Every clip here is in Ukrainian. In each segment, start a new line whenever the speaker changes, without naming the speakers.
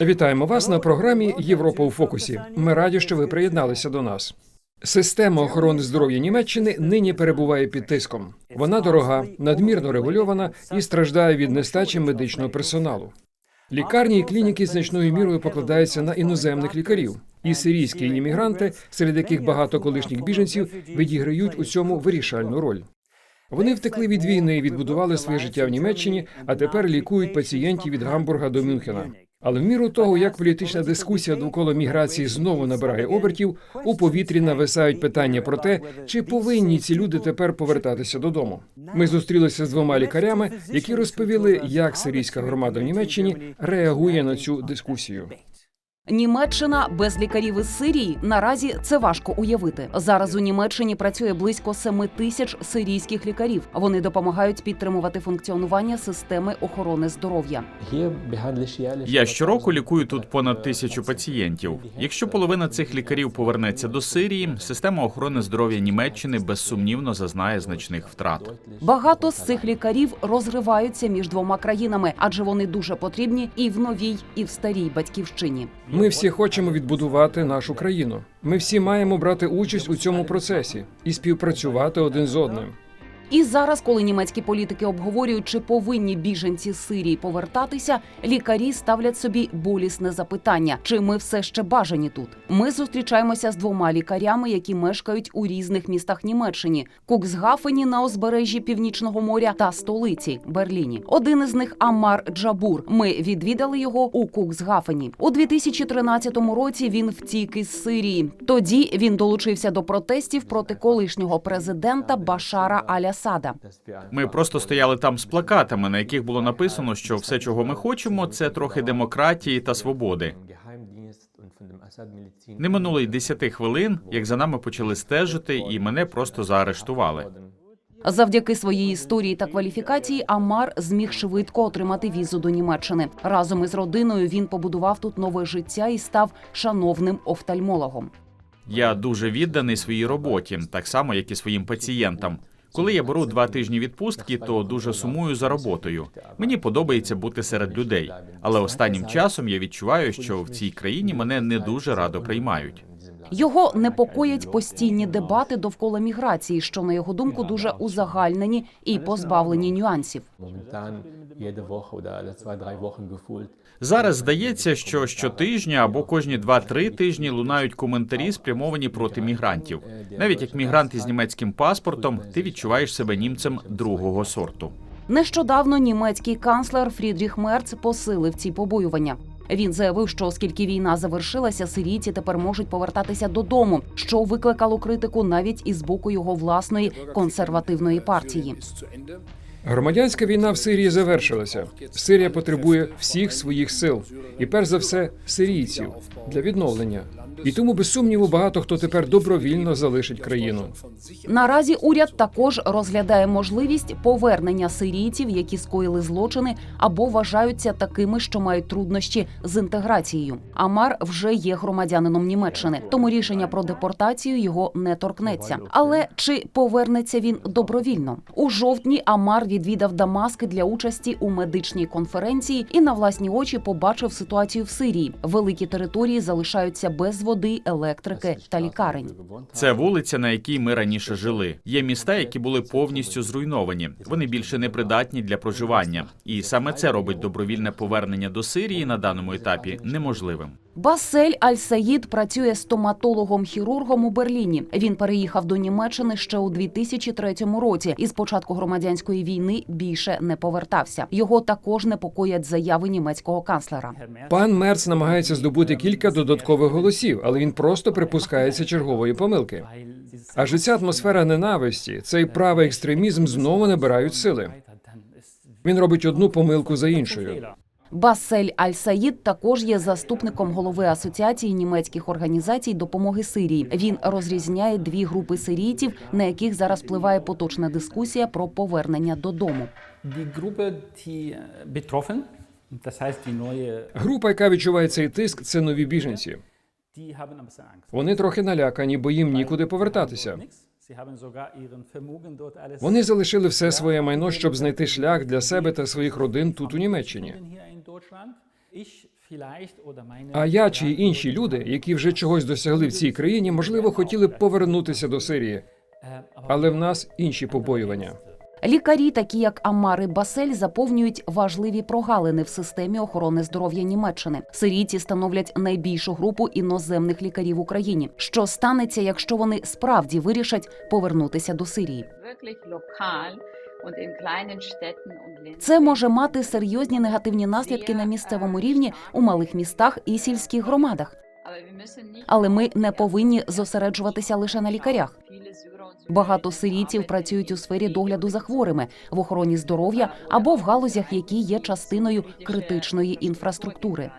Вітаємо вас на програмі Європа у фокусі. Ми раді, що ви приєдналися до нас. Система охорони здоров'я Німеччини нині перебуває під тиском. Вона дорога, надмірно регульована і страждає від нестачі медичного персоналу. Лікарні і клініки значною мірою покладаються на іноземних лікарів. І сирійські іммігранти, серед яких багато колишніх біженців, відіграють у цьому вирішальну роль. Вони втекли від війни, відбудували своє життя в Німеччині, а тепер лікують пацієнтів від Гамбурга до Мюнхена. Але в міру того, як політична дискусія довкола міграції знову набирає обертів, у повітрі нависають питання про те, чи повинні ці люди тепер повертатися додому. Ми зустрілися з двома лікарями, які розповіли, як сирійська громада в Німеччині реагує на цю дискусію.
Німеччина без лікарів із Сирії наразі це важко уявити. Зараз у Німеччині працює близько 7 тисяч сирійських лікарів. Вони допомагають підтримувати функціонування системи охорони здоров'я.
Я щороку лікую тут понад тисячу пацієнтів. Якщо половина цих лікарів повернеться до Сирії, система охорони здоров'я Німеччини безсумнівно зазнає значних втрат.
Багато з цих лікарів розриваються між двома країнами, адже вони дуже потрібні і в новій, і в старій батьківщині.
Ми всі хочемо відбудувати нашу країну. Ми всі маємо брати участь у цьому процесі і співпрацювати один з одним.
І зараз, коли німецькі політики обговорюють, чи повинні біженці з Сирії повертатися, лікарі ставлять собі болісне запитання: чи ми все ще бажані тут? Ми зустрічаємося з двома лікарями, які мешкають у різних містах Німеччині: Куксгафені на узбережжі Північного моря та столиці Берліні. Один із них Амар Джабур. Ми відвідали його у Куксгафені. У 2013 році він втік із Сирії. Тоді він долучився до протестів проти колишнього президента Башара Алясада.
Ми просто стояли там з плакатами, на яких було написано, що все, чого ми хочемо, це трохи демократії та свободи. Не минуло й 10 хвилин, як за нами почали стежити, і мене просто заарештували.
Завдяки своїй історії та кваліфікації Амар зміг швидко отримати візу до Німеччини. Разом із родиною він побудував тут нове життя і став шановним офтальмологом.
Я дуже відданий своїй роботі, так само як і своїм пацієнтам. Коли я беру два тижні відпустки, то дуже сумую за роботою. Мені подобається бути серед людей, але останнім часом я відчуваю, що в цій країні мене не дуже радо приймають.
Його непокоять постійні дебати довкола міграції, що на його думку дуже узагальнені і позбавлені нюансів.
Зараз здається, що щотижня або кожні 2-3 тижні лунають коментарі, спрямовані проти мігрантів. Навіть як мігрант із німецьким паспортом, ти відчуваєш себе німцем другого сорту.
Нещодавно німецький канцлер Фрідріх Мерц посилив ці побоювання. Він заявив, що оскільки війна завершилася, сирійці тепер можуть повертатися додому, що викликало критику навіть із боку його власної консервативної партії.
Громадянська війна в Сирії завершилася. Сирія потребує всіх своїх сил, і перш за все сирійців для відновлення. І тому, без сумніву, багато хто тепер добровільно залишить країну.
Наразі уряд також розглядає можливість повернення сирійців, які скоїли злочини або вважаються такими, що мають труднощі з інтеграцією. Амар вже є громадянином Німеччини, тому рішення про депортацію його не торкнеться. Але чи повернеться він добровільно? У жовтні Амар відвідав Дамаск для участі у медичній конференції і на власні очі побачив ситуацію в Сирії. Великі території залишаються без води, електрики та лікарень.
Це вулиця, на якій ми раніше жили. Є міста, які були повністю зруйновані. Вони більше не придатні для проживання, і саме це робить добровільне повернення до Сирії на даному етапі неможливим.
Басель Аль-Саїд працює стоматологом-хірургом у Берліні. Він переїхав до Німеччини ще у 2003 році і з початку громадянської війни більше не повертався. Його також непокоять заяви німецького канцлера.
Пан Мерц намагається здобути кілька додаткових голосів, але він просто припускається чергової помилки. Адже ця атмосфера ненависті, цей правий екстремізм знову набирають сили. Він робить одну помилку за іншою.
Басель Аль-Саїд також є заступником голови асоціації німецьких організацій допомоги Сирії. Він розрізняє дві групи сирійців, на яких зараз впливає поточна дискусія про повернення додому.
Група, яка відчуває цей тиск, це нові біженці. Вони трохи налякані, бо їм нікуди повертатися. Вони залишили все своє майно, щоб знайти шлях для себе та своїх родин тут у Німеччині. А я чи інші люди, які вже чогось досягли в цій країні, можливо, хотіли б повернутися до Сирії,
Äh,
але в нас інші побоювання.
Лікарі, такі як Амари Басель, заповнюють важливі прогалини в системі охорони здоров'я Німеччини. Сирійці становлять найбільшу групу іноземних лікарів в Україні. Що станеться, якщо вони справді вирішать повернутися до Сирії? Це може мати серйозні негативні наслідки на місцевому рівні у малих містах і сільських громадах. Але ми не повинні зосереджуватися лише на лікарях. Багато сирійців працюють у сфері догляду за хворими в охороні здоров'я або в галузях, які є частиною критичної інфраструктури.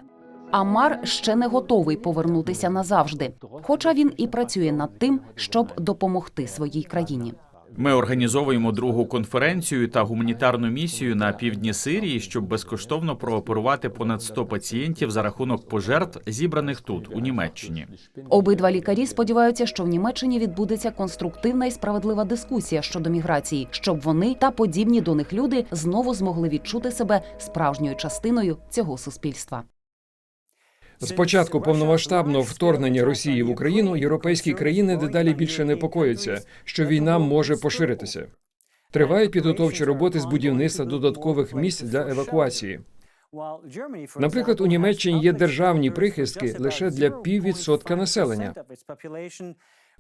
Амар ще не готовий повернутися назавжди, хоча він і працює над тим, щоб допомогти своїй країні.
Ми організовуємо другу конференцію та гуманітарну місію на півдні Сирії, щоб безкоштовно прооперувати понад 100 пацієнтів за рахунок пожертв, зібраних тут, у Німеччині.
Обидва лікарі сподіваються, що в Німеччині відбудеться конструктивна і справедлива дискусія щодо міграції, щоб вони та подібні до них люди знову змогли відчути себе справжньою частиною цього суспільства.
З початку повномасштабного вторгнення Росії в Україну європейські країни дедалі більше непокояться, що війна може поширитися. Тривають підготовчі роботи з будівництва додаткових місць для евакуації.
Наприклад, у Німеччині є державні прихистки лише для піввідсотка населення.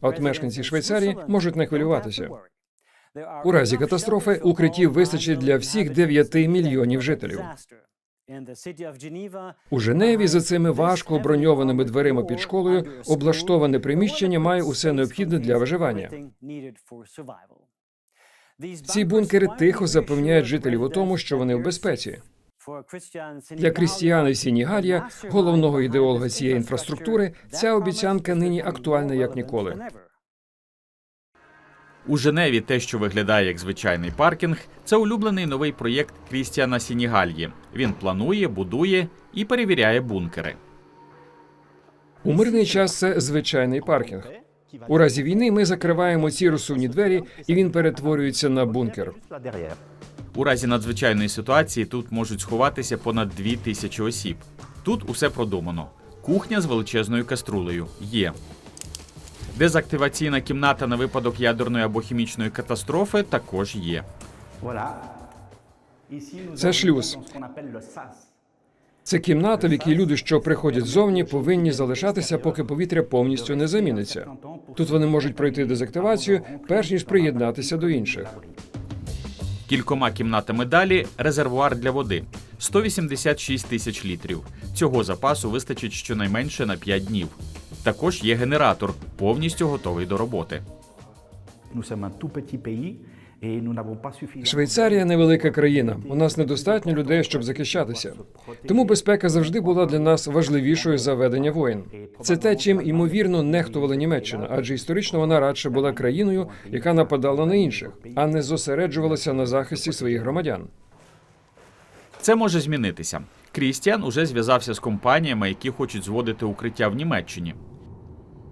А От мешканці Швейцарії можуть не хвилюватися. У разі катастрофи укриттів вистачить для всіх 9 мільйонів жителів. У Женеві за цими важко оброньованими дверима під школою облаштоване приміщення має усе необхідне для виживання. Ці бункери тихо запевняють жителів у тому, що вони в безпеці. Для Крістіани Сінігалья, головного ідеолога цієї інфраструктури, ця обіцянка нині актуальна як ніколи.
У Женеві те, що виглядає як звичайний паркінг, це улюблений новий проєкт Крістіана Сінігальї. Він планує, будує і перевіряє бункери.
У мирний час це звичайний паркінг. У разі війни ми закриваємо ці розсувні двері, і він перетворюється на бункер.
У разі надзвичайної ситуації тут можуть сховатися понад дві тисячі осіб. Тут усе продумано. Кухня з величезною каструлею є. Дезактиваційна кімната на випадок ядерної або хімічної катастрофи також є.
Це шлюз. Це кімната, в якій люди, що приходять ззовні, повинні залишатися, поки повітря повністю не заміниться. Тут вони можуть пройти дезактивацію, перш ніж приєднатися до інших.
Кількома кімнатами далі резервуар для води 186 тисяч літрів. Цього запасу вистачить щонайменше на 5 днів. Також є генератор, повністю готовий до роботи.
Швейцарія невелика країна. У нас недостатньо людей, щоб захищатися. Тому безпека завжди була для нас важливішою за ведення воїн. Це те, чим ймовірно нехтувала Німеччина, адже історично вона радше була країною, яка нападала на інших, а не зосереджувалася на захисті своїх громадян.
Це може змінитися. Крістіан уже зв'язався з компаніями, які хочуть зводити укриття в Німеччині.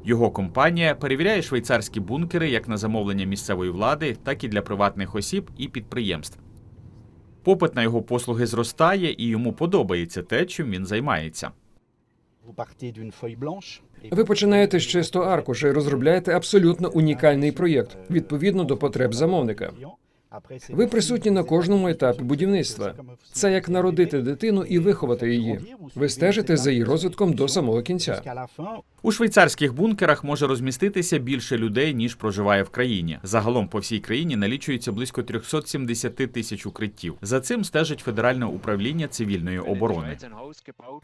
Його компанія перевіряє швейцарські бункери як на замовлення місцевої влади, так і для приватних осіб і підприємств. Попит на його послуги зростає, і йому подобається те, чим він займається.
Ви починаєте з чистого аркуша і розробляєте абсолютно унікальний проєкт відповідно до потреб замовника. Ви присутні на кожному етапі будівництва. Це як народити дитину і виховати її. Ви стежите за її розвитком до самого кінця.
У швейцарських бункерах може розміститися більше людей, ніж проживає в країні. Загалом по всій країні налічується близько 370 тисяч укриттів. За цим стежить Федеральне управління цивільної оборони.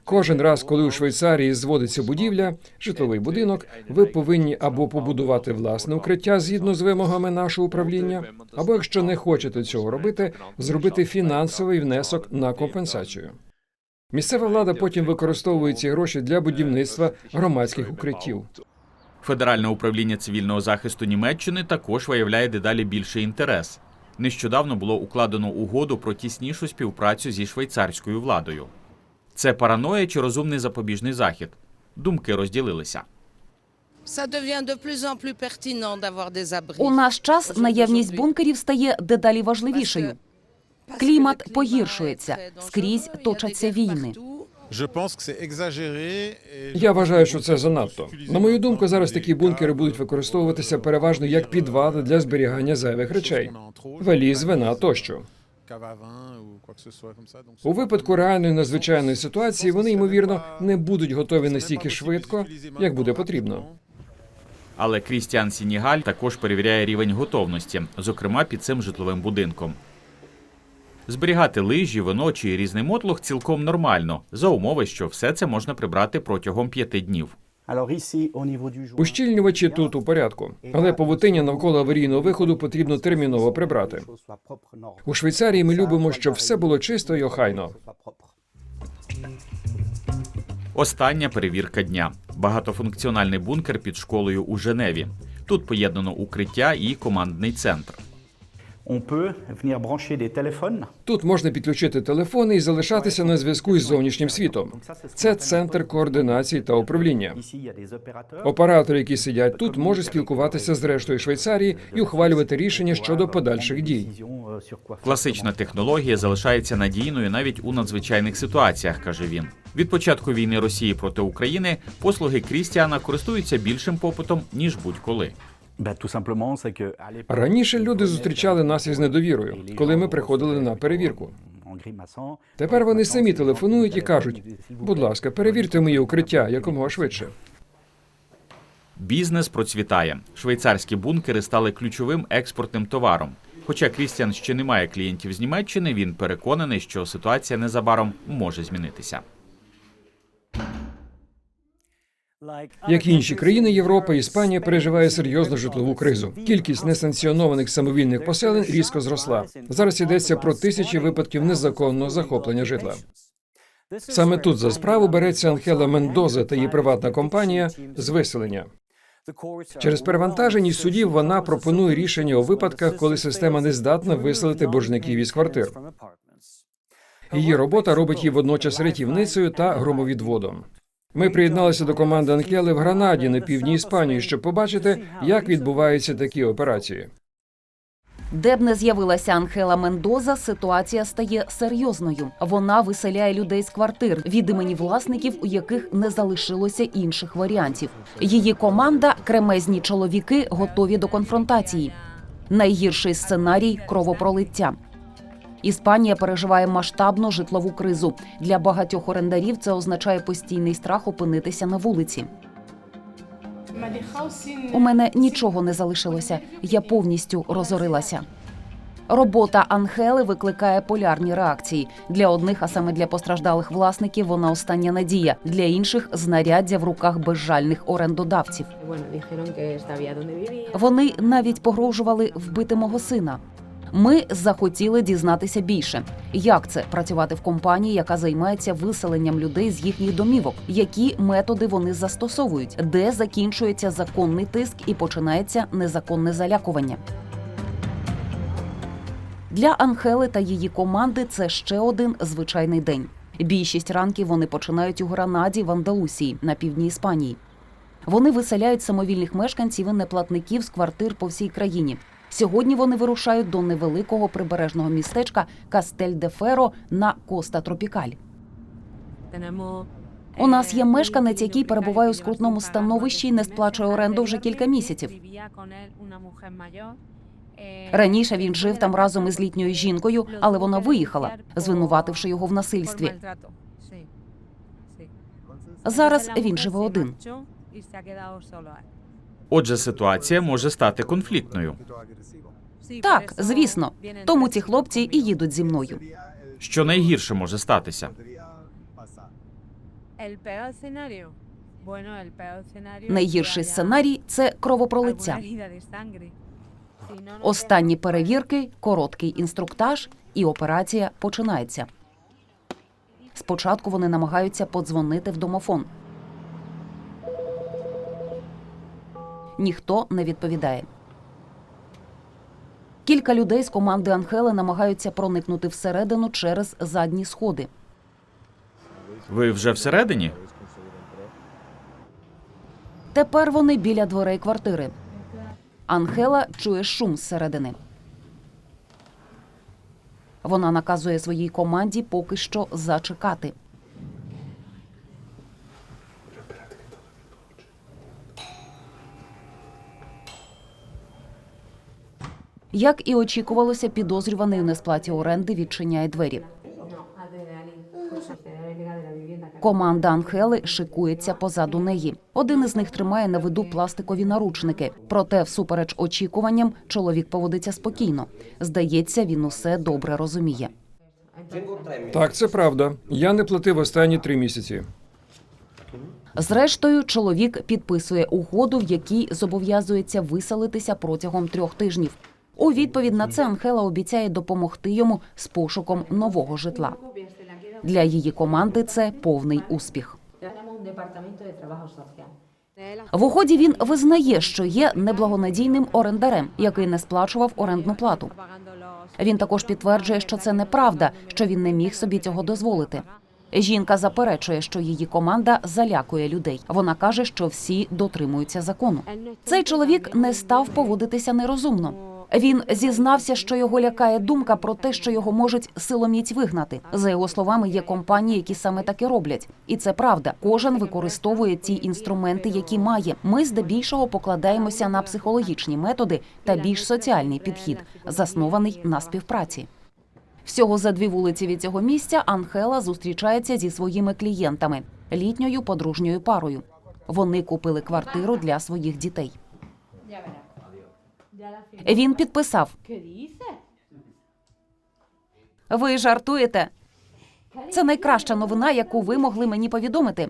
Кожен раз, коли у Швейцарії зводиться будівля, житловий будинок, ви повинні або побудувати власне укриття згідно з вимогами нашого управління, або якщо не хочете цього робити, зробити фінансовий внесок на компенсацію. Місцева влада потім використовує ці гроші для будівництва громадських укриттів.
Федеральне управління цивільного захисту Німеччини також виявляє дедалі більший інтерес. Нещодавно було укладено угоду про тіснішу співпрацю зі швейцарською владою. Це параноя чи розумний запобіжний захід? Думки розділилися.
У наш час наявність бункерів стає дедалі важливішою. Клімат погіршується, скрізь точаться війни.
Я вважаю, що це занадто. На мою думку, зараз такі бункери будуть використовуватися переважно як підвали для зберігання зайвих речей, валіз, вина тощо. У випадку реальної надзвичайної ситуації вони ймовірно не будуть готові настільки швидко, як буде потрібно.
Але Крістіан Сінігаль також перевіряє рівень готовності, зокрема під цим житловим будинком. Зберігати лижі, вино чи різний мотлох цілком нормально, за умови, що все це можна прибрати протягом п'яти днів.
Ущільнювачі тут у порядку, але павутиння навколо аварійного виходу потрібно терміново прибрати. У Швейцарії ми любимо, щоб все було чисто і охайно.
Остання перевірка дня. Багатофункціональний бункер під школою у Женеві. Тут поєднано укриття і командний центр.
Тут можна підключити телефони і залишатися на зв'язку із зовнішнім світом. Це центр координації та управління. Оператори, які сидять тут, можуть спілкуватися з рештою Швейцарії і ухвалювати рішення щодо подальших дій.
Класична технологія залишається надійною навіть у надзвичайних ситуаціях, каже він. Від початку війни Росії проти України послуги Крістіана користуються більшим попитом ніж будь-коли.
Раніше люди зустрічали нас із недовірою, коли ми приходили на перевірку. Тепер вони самі телефонують і кажуть: будь ласка, перевірте моє укриття якомога швидше.
Бізнес процвітає. Швейцарські бункери стали ключовим експортним товаром. Хоча Крістіан ще не має клієнтів з Німеччини, він переконаний, що ситуація незабаром може змінитися.
Як і інші країни Європи, Іспанія переживає серйозну житлову кризу. Кількість несанкціонованих самовільних поселень різко зросла. Зараз йдеться про тисячі випадків незаконного захоплення житла. Саме тут за справу береться Анхела Мендоза та її приватна компанія з виселення. Через перевантаженість судів вона пропонує рішення у випадках, коли система не здатна виселити боржників із квартир. Її робота робить її водночас рятівницею та громовідводом. Ми приєдналися до команди Анкели в Гранаді на півдні Іспанії, щоб побачити, як відбуваються такі операції.
Де б не з'явилася Анхела Мендоза, ситуація стає серйозною. Вона виселяє людей з квартир від імені власників, у яких не залишилося інших варіантів. Її команда кремезні чоловіки готові до конфронтації. Найгірший сценарій кровопролиття. Іспанія переживає масштабну житлову кризу. Для багатьох орендарів це означає постійний страх опинитися на вулиці. У мене нічого не залишилося. Я повністю розорилася. Робота Анхели викликає полярні реакції. Для одних, а саме для постраждалих власників, вона остання надія. Для інших знаряддя в руках безжальних орендодавців. Вони навіть погрожували вбити мого сина. Ми захотіли дізнатися більше, як це працювати в компанії, яка займається виселенням людей з їхніх домівок, які методи вони застосовують, де закінчується законний тиск і починається незаконне залякування. Для Анхели та її команди це ще один звичайний день. Більшість ранків вони починають у Гранаді в Андалусії на півдні Іспанії. Вони виселяють самовільних мешканців і неплатників з квартир по всій країні. Сьогодні вони вирушають до невеликого прибережного містечка Кастель де Феро на Коста Тропікаль. У нас є мешканець, який перебуває у скрутному становищі і не сплачує оренду вже кілька місяців. Раніше він жив там разом із літньою жінкою, але вона виїхала, звинувативши його в насильстві. Зараз він живе один.
Отже, ситуація може стати конфліктною.
Так, звісно. Тому ці хлопці і їдуть зі мною.
Що найгірше може статися?
Найгірший сценарій це кровопролиття. Останні перевірки, короткий інструктаж, і операція починається. Спочатку вони намагаються подзвонити в домофон. Ніхто не відповідає. Кілька людей з команди Анхели намагаються проникнути всередину через задні сходи.
Ви вже всередині?
Тепер вони біля дверей квартири. Анхела чує шум зсередини. Вона наказує своїй команді поки що зачекати. Як і очікувалося, підозрюваний у несплаті оренди відчиняє двері. Команда Анхели шикується позаду неї. Один із них тримає на виду пластикові наручники. Проте, всупереч очікуванням, чоловік поводиться спокійно. Здається, він усе добре розуміє.
Так, це правда. Я не платив останні три місяці.
Зрештою, чоловік підписує угоду, в якій зобов'язується виселитися протягом трьох тижнів. У відповідь на це Анхела обіцяє допомогти йому з пошуком нового житла. Для її команди це повний успіх. В угоді він визнає, що є неблагонадійним орендарем, який не сплачував орендну плату. Він також підтверджує, що це неправда, що він не міг собі цього дозволити. Жінка заперечує, що її команда залякує людей. Вона каже, що всі дотримуються закону. Цей чоловік не став поводитися нерозумно. Він зізнався, що його лякає думка про те, що його можуть силоміць вигнати. За його словами, є компанії, які саме таке роблять, і це правда. Кожен використовує ті інструменти, які має. Ми здебільшого покладаємося на психологічні методи та більш соціальний підхід, заснований на співпраці. Всього за дві вулиці від цього місця Анхела зустрічається зі своїми клієнтами літньою подружньою парою. Вони купили квартиру для своїх дітей. Він підписав. Ви жартуєте? Це найкраща новина, яку ви могли мені повідомити.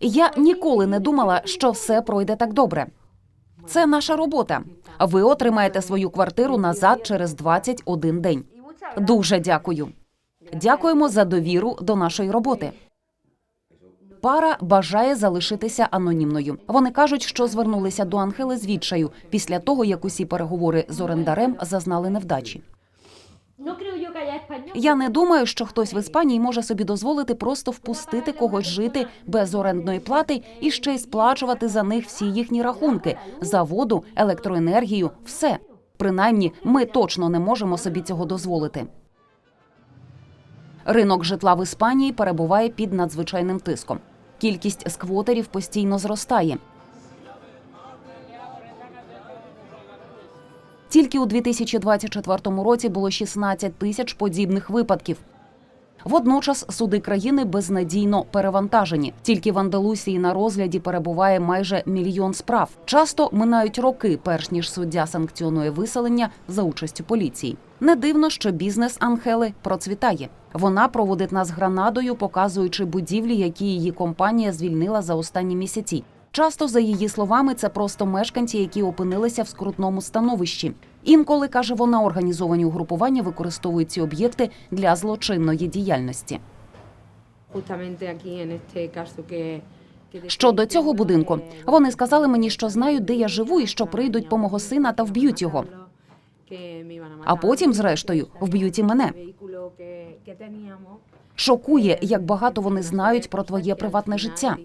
Я ніколи не думала, що все пройде так добре. Це наша робота. Ви отримаєте свою квартиру назад через 21 день. Дуже дякую. Дякуємо за довіру до нашої роботи. Пара бажає залишитися анонімною. Вони кажуть, що звернулися до Анхели з відчаю після того, як усі переговори з орендарем зазнали невдачі. Я не думаю, що хтось в Іспанії може собі дозволити просто впустити когось жити без орендної плати і ще й сплачувати за них всі їхні рахунки за воду, електроенергію, все. Принаймні, ми точно не можемо собі цього дозволити. Ринок житла в Іспанії перебуває під надзвичайним тиском. Кількість сквотерів постійно зростає. Тільки у 2024 році було 16 тисяч подібних випадків. Водночас суди країни безнадійно перевантажені. Тільки в Андалусії на розгляді перебуває майже мільйон справ. Часто минають роки, перш ніж суддя санкціонує виселення за участю поліції. Не дивно, що бізнес Анхели процвітає. Вона проводить нас гранадою, показуючи будівлі, які її компанія звільнила за останні місяці. Часто, за її словами, це просто мешканці, які опинилися в скрутному становищі. Інколи каже вона, організовані угрупування використовують ці об'єкти для злочинної діяльності. Щодо цього будинку, вони сказали мені, що знають, де я живу, і що прийдуть по мого сина та вб'ють його. А потім, зрештою, вб'ють і мене. Шокує, як багато вони знають про твоє приватне життя.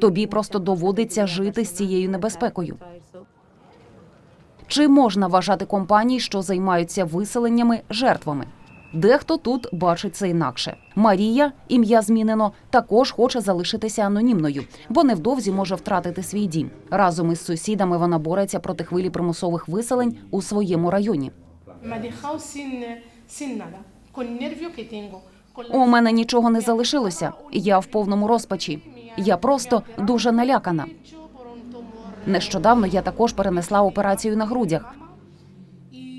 Тобі просто доводиться жити з цією небезпекою. Чи можна вважати компанії, що займаються виселеннями жертвами? Дехто тут бачить це інакше. Марія, ім'я змінено, також хоче залишитися анонімною, бо невдовзі може втратити свій дім. Разом із сусідами вона бореться проти хвилі примусових виселень у своєму районі.
La
У мене нічого не залишилося. Я в повному розпачі. Я просто дуже налякана. Нещодавно я також перенесла операцію на грудях.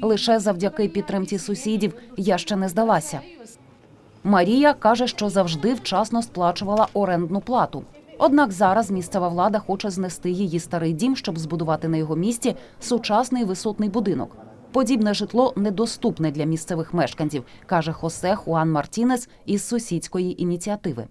Лише завдяки підтримці сусідів я ще не здалася. Марія каже, що завжди вчасно сплачувала орендну плату. Однак зараз місцева влада хоче знести її старий дім, щоб збудувати на його місці сучасний висотний будинок. Подібне житло недоступне для місцевих мешканців, каже Хосе Хуан Мартінес із сусідської ініціативи.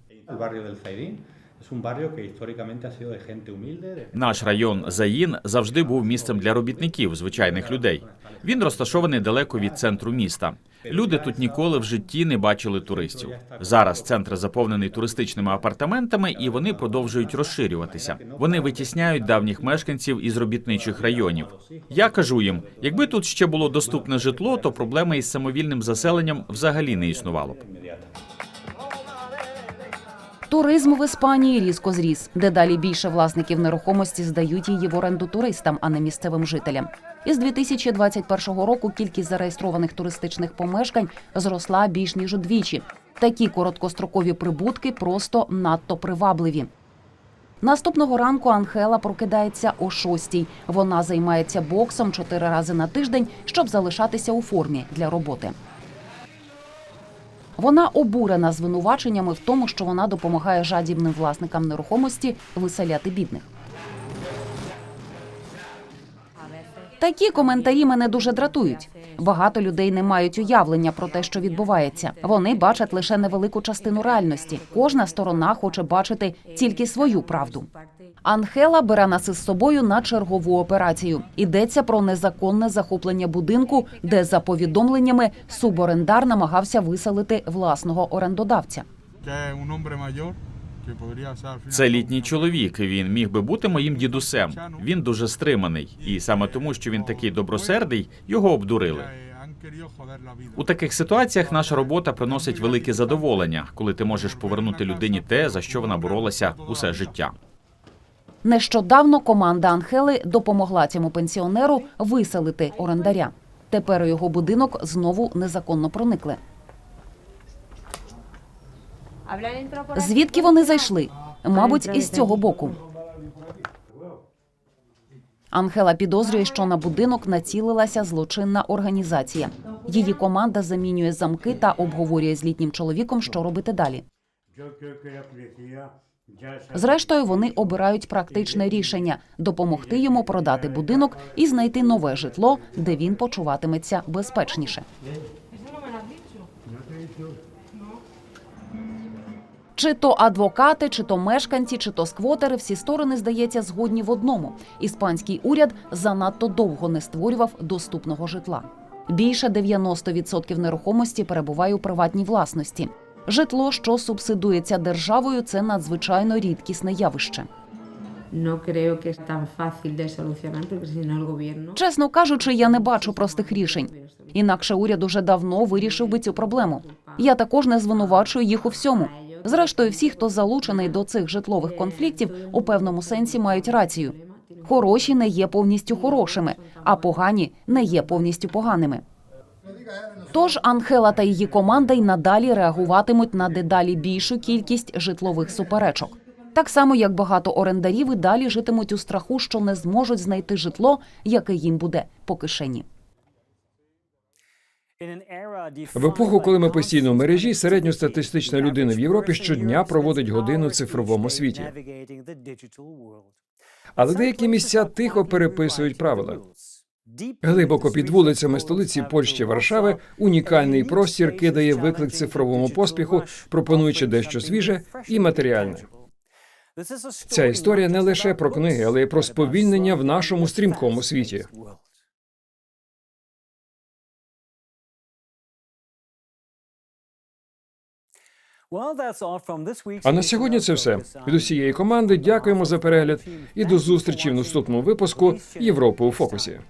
Наш район Заїн завжди був місцем для робітників, звичайних людей. Він розташований далеко від центру міста. Люди тут ніколи в житті не бачили туристів. Зараз центр заповнений туристичними апартаментами, і вони продовжують розширюватися. Вони витісняють давніх мешканців із робітничих районів. Я кажу їм, якби тут ще було доступне житло, то проблеми із самовільним заселенням взагалі не існувало б.
Туризм в Іспанії різко зріс. Дедалі більше власників нерухомості здають її в оренду туристам, а не місцевим жителям. Із 2021 року кількість зареєстрованих туристичних помешкань зросла більш ніж удвічі. Такі короткострокові прибутки просто надто привабливі. Наступного ранку Анхела прокидається о шостій. Вона займається боксом чотири рази на тиждень, щоб залишатися у формі для роботи. Вона обурена звинуваченнями в тому, що вона допомагає жадібним власникам нерухомості виселяти бідних. Такі коментарі мене дуже дратують. Багато людей не мають уявлення про те, що відбувається. Вони бачать лише невелику частину реальності. Кожна сторона хоче бачити тільки свою правду. Анхела бере нас із собою на чергову операцію. Йдеться про незаконне захоплення будинку, де за повідомленнями суборендар намагався виселити власного орендодавця.
Це літній чоловік. Він міг би бути моїм дідусем. Він дуже стриманий, і саме тому, що він такий добросердий, його обдурили. У таких ситуаціях наша робота приносить велике задоволення, коли ти можеш повернути людині те, за що вона боролася усе життя.
Нещодавно команда Анхели допомогла цьому пенсіонеру виселити орендаря. Тепер у його будинок знову незаконно проникли. Звідки вони зайшли? Мабуть, із цього боку. Анхела підозрює, що на будинок націлилася злочинна організація. Її команда замінює замки та обговорює з літнім чоловіком, що робити далі. Зрештою, вони обирають практичне рішення допомогти йому продати будинок і знайти нове житло, де він почуватиметься безпечніше. Чи то адвокати, чи то мешканці, чи то сквотери, всі сторони, здається, згодні в одному. Іспанський уряд занадто довго не створював доступного житла. Більше 90% нерухомості перебуває у приватній власності. Житло, що субсидується державою, це надзвичайно рідкісне явище. Чесно кажучи, я не бачу простих рішень. Інакше уряд уже давно вирішив би цю проблему. Я також не звинувачую їх у всьому. Зрештою, всі, хто залучений до цих житлових конфліктів, у певному сенсі мають рацію. Хороші не є повністю хорошими, а погані не є повністю поганими. Тож Анхела та її команда й надалі реагуватимуть на дедалі більшу кількість житлових суперечок. Так само, як багато орендарів і далі житимуть у страху, що не зможуть знайти житло, яке їм буде по кишені.
В епоху, коли ми постійно в мережі, середньостатистична людина в Європі щодня проводить годину в цифровому світі. Але деякі місця тихо переписують правила. Глибоко під вулицями столиці Польщі Варшави унікальний простір кидає виклик цифровому поспіху, пропонуючи дещо свіже і матеріальне. Ця історія не лише про книги, але й про сповільнення в нашому стрімкому світі. А на сьогодні це все. Від усієї команди дякуємо за перегляд і до зустрічі в наступному випуску Європи у фокусі.